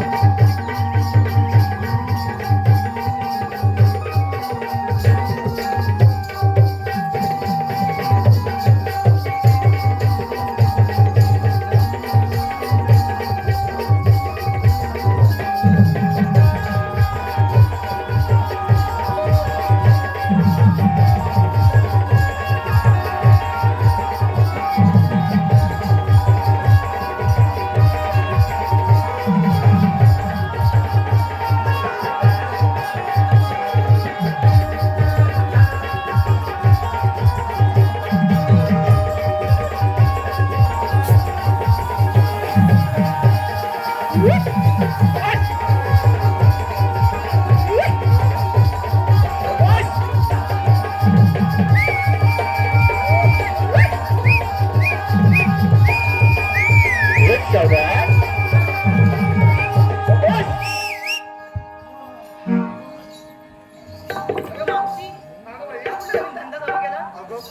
すいません。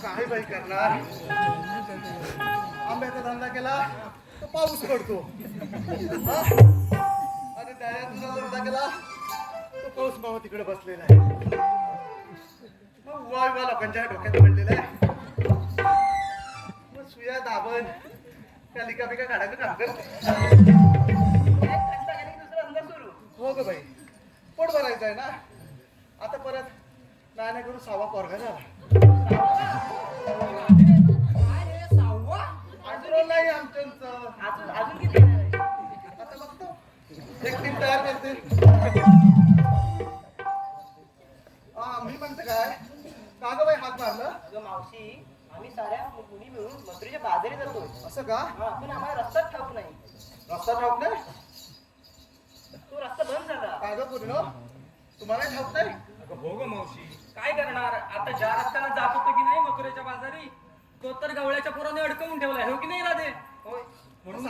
काय बाई करणार? आंब्याचा धंदा केला तर पाऊस पडतो. अरे त्या तुझा केला. तो पाऊस मावा तिकडे बसलेला आहे. मग वा विवा लोकांच्या डोक्यात पडलेला आहे. मग सुया दाबन त्या लिका बिका काढायचं काम करते दुसरा हो ग बाई. पोट भरायचं आहे ना? आता परत नाण्या करून सावा पोरगा झाला. एक टीम तयार करते. हा मी म्हणते काय? का ग बाई हात मारलं. अगं मावशी आम्ही साऱ्या मुली मिळून मथुरेच्या बाजारी जातोय. असं का? हा, पण आम्हाला रस्ताच ठाऊक नाही. रस्ता ठाऊक नाही? तो रस्ता बंद झाला. का ग पूर्ण? तुम्हाला ठाऊक नाही? अगं हो ग मावशी. काय करणार? आता ज्या रस्त्याला जात होतो की नाही मथुरेच्या बाजारी तो तर गवळ्याच्या पोराने अडकवून ठेवलाय. हो की नाही राधे? होय. म्हणून